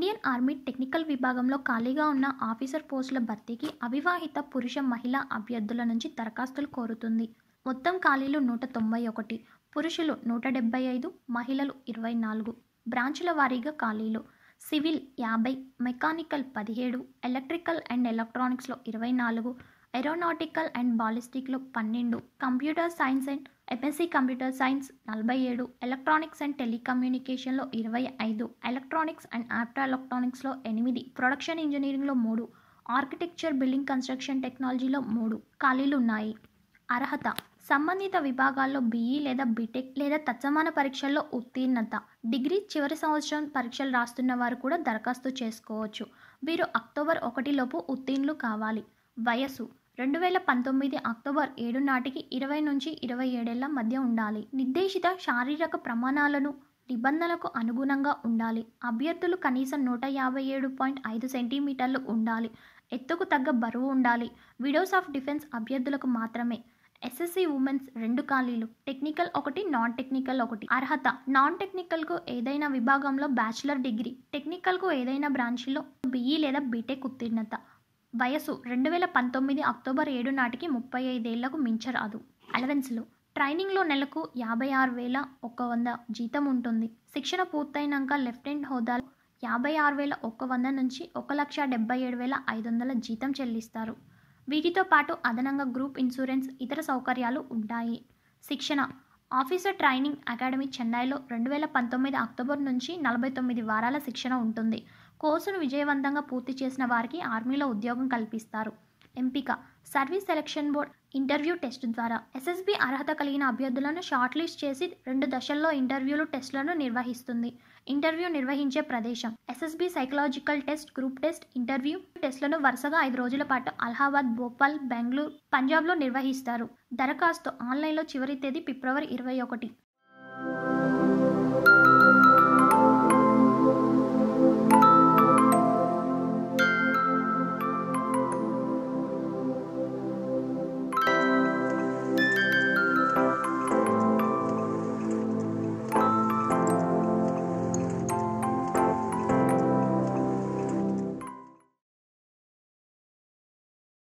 Indian army technical విభాగంలో ఖాళీగా ఉన్న ఆఫీసర్ పోస్టుల భర్తీకి అవివాహిత పురుష మహిళా అభ్యర్థుల నుంచి దరఖాస్తులు కోరుతుంది. మొత్తం ఖాళీలు నూట తొంభై ఒకటి పురుషులు నూట డెబ్బై ఐదు మహిళలు ఇరవై నాలుగు బ్రాంచుల వారీగా ఖాళీలు. సివిల్ యాభై మెకానికల్ పదిహేడు ఎలక్ట్రికల్ అండ్ ఎలక్ట్రానిక్స్లో ఇరవై నాలుగు ఏరోనాటికల్ అండ్ బాలిస్టిక్లో పన్నెండు computer science and MSc computer science నలభై ఏడు ఎలక్ట్రానిక్స్ అండ్ టెలికమ్యూనికేషన్లో ఇరవై ఐదు ఎలక్ట్రానిక్స్ అండ్ ఆప్టా ఎలక్ట్రానిక్స్లో ఎనిమిది ప్రొడక్షన్ ఇంజనీరింగ్లో మూడు ఆర్కిటెక్చర్ బిల్డింగ్ కన్స్ట్రక్షన్ టెక్నాలజీలో మూడు ఖాళీలు ఉన్నాయి. అర్హత సంబంధిత విభాగాల్లో బీఈ లేదా బీటెక్ లేదా తత్సమాన పరీక్షల్లో ఉత్తీర్ణత. డిగ్రీ చివరి సంవత్సరం పరీక్షలు రాస్తున్న వారు కూడా దరఖాస్తు చేసుకోవచ్చు. వీరు అక్టోబర్ ఒకటిలోపు ఉత్తీర్ణులు కావాలి. వయసు రెండు వేల పంతొమ్మిది అక్టోబర్ ఏడు నాటికి ఇరవై నుంచి ఇరవై ఏడేళ్ళ మధ్య ఉండాలి. నిర్దేశిత శారీరక ప్రమాణాలను నిబంధనలకు అనుగుణంగా ఉండాలి. అభ్యర్థులు కనీసం నూట యాభై ఏడు పాయింట్ ఐదు సెంటీమీటర్లు ఉండాలి. ఎత్తుకు తగ్గ బరువు ఉండాలి. విడోస్ ఆఫ్ డిఫెన్స్ అభ్యర్థులకు మాత్రమే. ఎస్ఎస్సి ఉమెన్స్ రెండు ఖాళీలు. టెక్నికల్ ఒకటి నాన్ టెక్నికల్ ఒకటి. అర్హత. నాన్ టెక్నికల్కు ఏదైనా విభాగంలో బ్యాచిలర్ డిగ్రీ. టెక్నికల్కు ఏదైనా బ్రాంచ్లో బీఈ లేదా బీటెక్ ఉత్తీర్ణత. వయసు రెండు వేల పంతొమ్మిది అక్టోబర్ ఏడు నాటికి ముప్పై ఐదేళ్ళకు మించరాదు. అలవెన్స్లు ట్రైనింగ్లో నెలకు యాభై ఆరు వేల ఒక వంద జీతం ఉంటుంది. శిక్షణ పూర్తయినాక లెఫ్టినెంట్ హోదాలో యాభై ఆరు వేల ఒక వంద నుంచి ఒక లక్ష డెబ్బై ఏడు వేల ఐదు వందల జీతం చెల్లిస్తారు. వీటితో పాటు అదనంగా గ్రూప్ ఇన్సూరెన్స్ ఇతర సౌకర్యాలు ఉంటాయి. శిక్షణ ఆఫీసర్ ట్రైనింగ్ అకాడమీ చెన్నైలో రెండు వేల పంతొమ్మిది అక్టోబర్ నుంచి నలభై తొమ్మిది వారాల శిక్షణ ఉంటుంది. కోర్సును విజయవంతంగా పూర్తి చేసిన వారికి ఆర్మీలో ఉద్యోగం కల్పిస్తారు. ఎంపిక. Service selection board interview test ద్వారా. ఎస్ఎస్బి అర్హత కలిగిన అభ్యర్థులను షార్ట్ లిస్ట్ చేసి రెండు దశల్లో ఇంటర్వ్యూలు టెస్టులను నిర్వహిస్తుంది. ఇంటర్వ్యూ నిర్వహించే ప్రదేశం. SSB psychological test group test interview టెస్టులను వరుసగా ఐదు రోజుల పాటు అలహాబాద్ భోపాల్ బెంగళూరు పంజాబ్లో నిర్వహిస్తారు. దరఖాస్తు ఆన్లైన్లో చివరి తేదీ ఫిబ్రవరి ఇరవై ఒకటి.